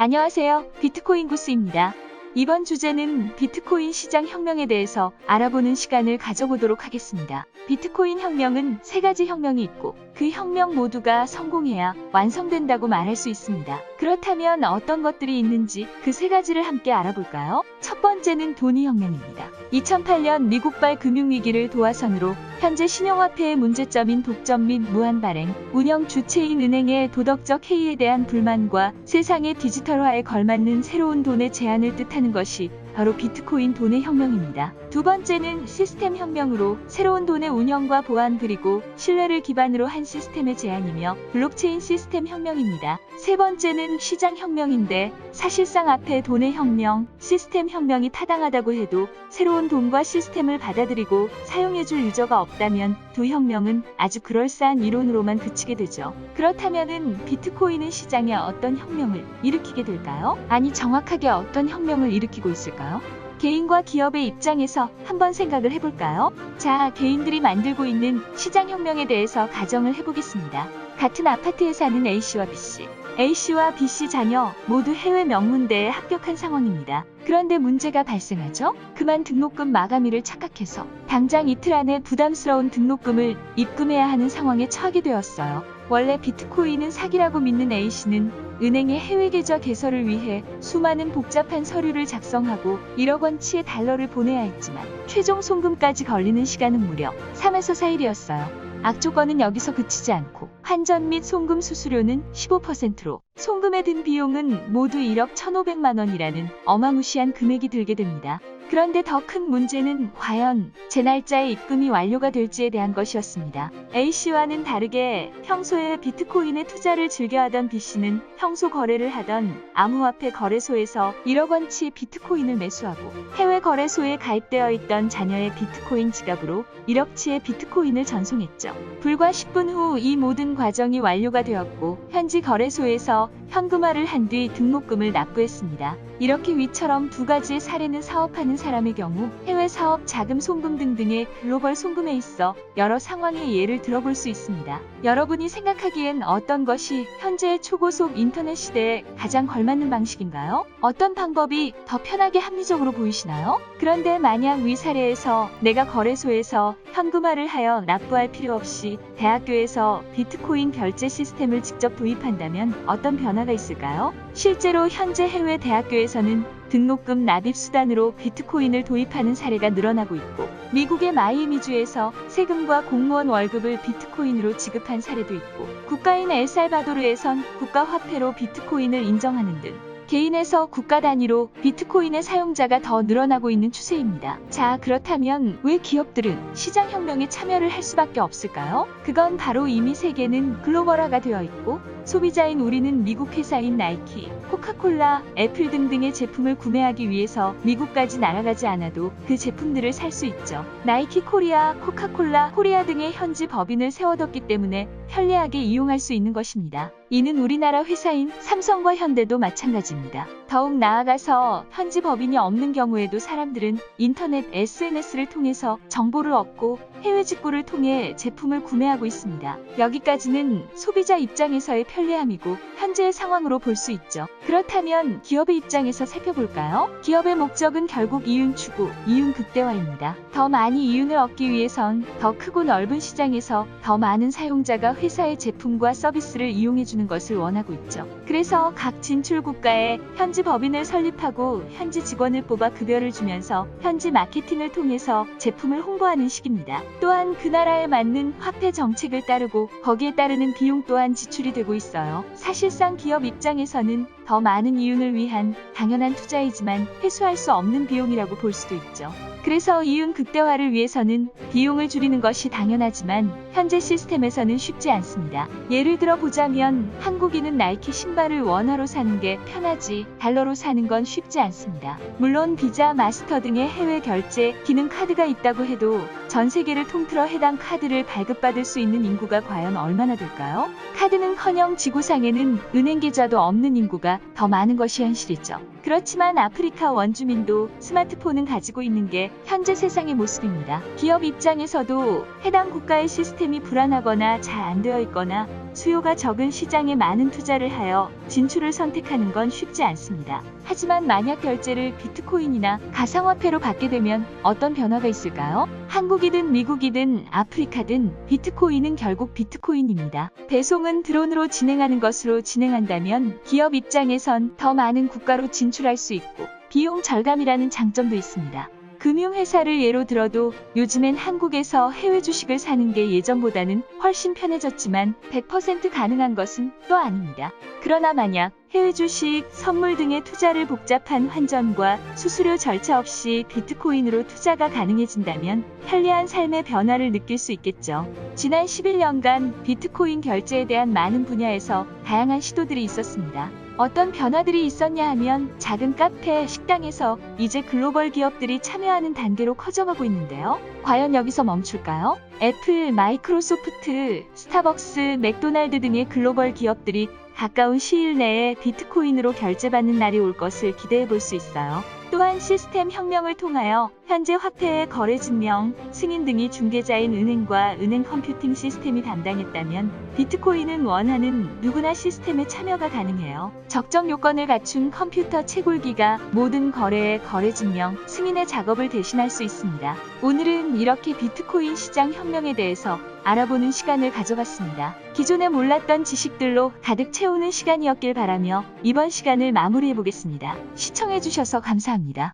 안녕하세요. 비트코인 구스입니다. 이번 주제는 비트코인 시장 혁명에 대해서 알아보는 시간을 가져보도록 하겠습니다. 비트코인 혁명은 세 가지 혁명이 있고 그 혁명 모두가 성공해야 완성된다고 말할 수 있습니다. 그렇다면 어떤 것들이 있는지 그 세 가지를 함께 알아볼까요? 첫 번째는 돈이 혁명입니다. 2008년 미국발 금융위기를 도화선으로 현재 신용화폐의 문제점인 독점 및 무한 발행, 운영 주체인 은행의 도덕적 해이에 대한 불만과 세상의 디지털화에 걸맞는 새로운 돈의 제안을 뜻하는 것이 바로 비트코인 돈의 혁명입니다. 두 번째는 시스템 혁명으로 새로운 돈의 운영과 보안 그리고 신뢰를 기반으로 한 시스템의 제안이며 블록체인 시스템 혁명입니다. 세 번째는 시장 혁명인데 사실상 앞에 돈의 혁명, 시스템 혁명이 타당하다고 해도 새로운 돈과 시스템을 받아들이고 사용해줄 유저가 없다면 두 혁명은 아주 그럴싸한 이론으로만 그치게 되죠. 그렇다면은 비트코인은 시장에 어떤 혁명을 일으키게 될까요? 아니 정확하게 어떤 혁명을 일으키고 있을까요? 개인과 기업의 입장에서 한번 생각을 해볼까요? 자, 개인들이 만들고 있는 시장 혁명에 대해서 가정을 해보겠습니다. 같은 아파트에 사는 A씨와 B씨. A씨와 B씨 자녀 모두 해외 명문대에 합격한 상황입니다. 그런데 문제가 발생하죠? 그만 등록금 마감일을 착각해서 당장 이틀 안에 부담스러운 등록금을 입금해야 하는 상황에 처하게 되었어요. 원래 비트코인은 사기라고 믿는 A씨는 은행의 해외 계좌 개설을 위해 수많은 복잡한 서류를 작성하고 1억 원치의 달러를 보내야 했지만 최종 송금까지 걸리는 시간은 무려 3에서 4일이었어요. 악조건은 여기서 그치지 않고 환전 및 송금 수수료는 15%로 송금에 든 비용은 모두 1억 1,500만 원이라는 어마무시한 금액이 들게 됩니다. 그런데 더 큰 문제는 과연 제 날짜에 입금이 완료가 될지에 대한 것이었습니다. A씨와는 다르게 평소에 비트코인에 투자를 즐겨하던 B씨는 평소 거래를 하던 암호화폐 거래소에서 1억 원치 비트코인을 매수하고 해외 거래소에 가입되어 있던 자녀의 비트코인 지갑으로 1억치의 비트코인을 전송했죠. 불과 10분 후 이 모든 과정이 완료가 되었고 현지 거래소에서 현금화를 한 뒤 등록금을 납부했습니다. 이렇게 위처럼 두 가지의 사례는 사업하는 사람의 경우 해외 사업 자금 송금 등등의 글로벌 송금에 있어 여러 상황의 예를 들어볼 수 있습니다. 여러분이 생각하기엔 어떤 것이 현재의 초고속 인터넷 시대에 가장 걸맞는 방식인가요? 어떤 방법이 더 편하게 합리적으로 보이시나요? 그런데 만약 위 사례에서 내가 거래소에서 현금화를 하여 납부할 필요 없이 대학교에서 비트코인 결제 시스템을 직접 도입한다면 어떤 변화가 있을까요? 실제로 현재 해외 대학교에서는 등록금 납입 수단으로 비트코인을 도입하는 사례가 늘어나고 있고 미국의 마이애미주에서 세금과 공무원 월급을 비트코인으로 지급한 사례도 있고 국가인 엘살바도르에선 국가 화폐로 비트코인을 인정하는 등 개인에서 국가 단위로 비트코인의 사용자가 더 늘어나고 있는 추세입니다. 자, 그렇다면 왜 기업들은 시장 혁명에 참여를 할 수밖에 없을까요? 그건 바로 이미 세계는 글로벌화가 되어 있고 소비자인 우리는 미국 회사인 나이키, 코카콜라, 애플 등등의 제품을 구매하기 위해서 미국까지 날아가지 않아도 그 제품들을 살 수 있죠. 나이키 코리아, 코카콜라, 코리아 등의 현지 법인을 세워뒀기 때문에 편리하게 이용할 수 있는 것입니다. 이는 우리나라 회사인 삼성과 현대도 마찬가지입니다. 더욱 나아가서 현지 법인이 없는 경우에도 사람들은 인터넷 SNS를 통해서 정보를 얻고 해외 직구를 통해 제품을 구매하고 있습니다. 여기까지는 소비자 입장에서의 편리함이고 현재의 상황으로 볼 수 있죠. 그렇다면 기업의 입장에서 살펴볼까요? 기업의 목적은 결국 이윤 추구, 이윤 극대화입니다. 더 많이 이윤을 얻기 위해선 더 크고 넓은 시장에서 더 많은 사용자가 회사의 제품과 서비스를 이용해주는 것을 원하고 있죠. 그래서 각 진출 국가에 현지 법인을 설립하고 현지 직원을 뽑아 급여를 주면서 현지 마케팅을 통해서 제품을 홍보하는 식입니다. 또한 그 나라에 맞는 화폐 정책을 따르고 거기에 따르는 비용 또한 지출이 되고 있어요. 사실상 기업 입장에서는 더 많은 이윤을 위한 당연한 투자이지만 회수할 수 없는 비용이라고 볼 수도 있죠. 그래서 이윤 극대화를 위해서는 비용을 줄이는 것이 당연하지만 현재 시스템에서는 쉽지 않습니다. 예를 들어 보자면 한국인은 나이키 신발을 원화로 사는 게 편하지 달러로 사는 건 쉽지 않습니다. 물론 비자, 마스터 등의 해외 결제 기능 카드가 있다고 해도 전 세계를 통틀어 해당 카드를 발급받을 수 있는 인구가 과연 얼마나 될까요? 카드는커녕 지구상에는 은행 계좌도 없는 인구가 더 많은 것이 현실이죠. 그렇지만 아프리카 원주민도 스마트폰은 가지고 있는 게 현재 세상의 모습입니다. 기업 입장에서도 해당 국가의 시스템이 불안하거나 잘 안 되어 있거나 수요가 적은 시장에 많은 투자를 하여 진출을 선택하는 건 쉽지 않습니다. 하지만 만약 결제를 비트코인이나 가상화폐로 받게 되면 어떤 변화가 있을까요? 한국이든 미국이든 아프리카든 비트코인은 결국 비트코인입니다. 배송은 드론으로 진행하는 것으로 진행한다면 기업 입장에선 더 많은 국가로 진출할 수 있고 비용 절감이라는 장점도 있습니다. 금융회사를 예로 들어도 요즘엔 한국에서 해외 주식을 사는 게 예전보다는 훨씬 편해졌지만 100% 가능한 것은 또 아닙니다. 그러나 만약 해외 주식, 선물 등의 투자를 복잡한 환전과 수수료 절차 없이 비트코인으로 투자가 가능해진다면 편리한 삶의 변화를 느낄 수 있겠죠. 지난 11년간 비트코인 결제에 대한 많은 분야에서 다양한 시도들이 있었습니다. 어떤 변화들이 있었냐 하면 작은 카페, 식당에서 이제 글로벌 기업들이 참여하는 단계로 커져가고 있는데요. 과연 여기서 멈출까요? 애플, 마이크로소프트, 스타벅스, 맥도날드 등의 글로벌 기업들이 가까운 시일 내에 비트코인으로 결제받는 날이 올 것을 기대해 볼 수 있어요. 또한 시스템 혁명을 통하여 현재 화폐의 거래 증명, 승인 등이 중개자인 은행과 은행 컴퓨팅 시스템이 담당했다면 비트코인은 원하는 누구나 시스템에 참여가 가능해요. 적정 요건을 갖춘 컴퓨터 채굴기가 모든 거래의 거래 증명, 승인의 작업을 대신할 수 있습니다. 오늘은 이렇게 비트코인 시장 혁명에 대해서 알아보는 시간을 가져봤습니다. 기존에 몰랐던 지식들로 가득 채우는 시간이었길 바라며 이번 시간을 마무리해 보겠습니다. 시청해주셔서 감사합니다.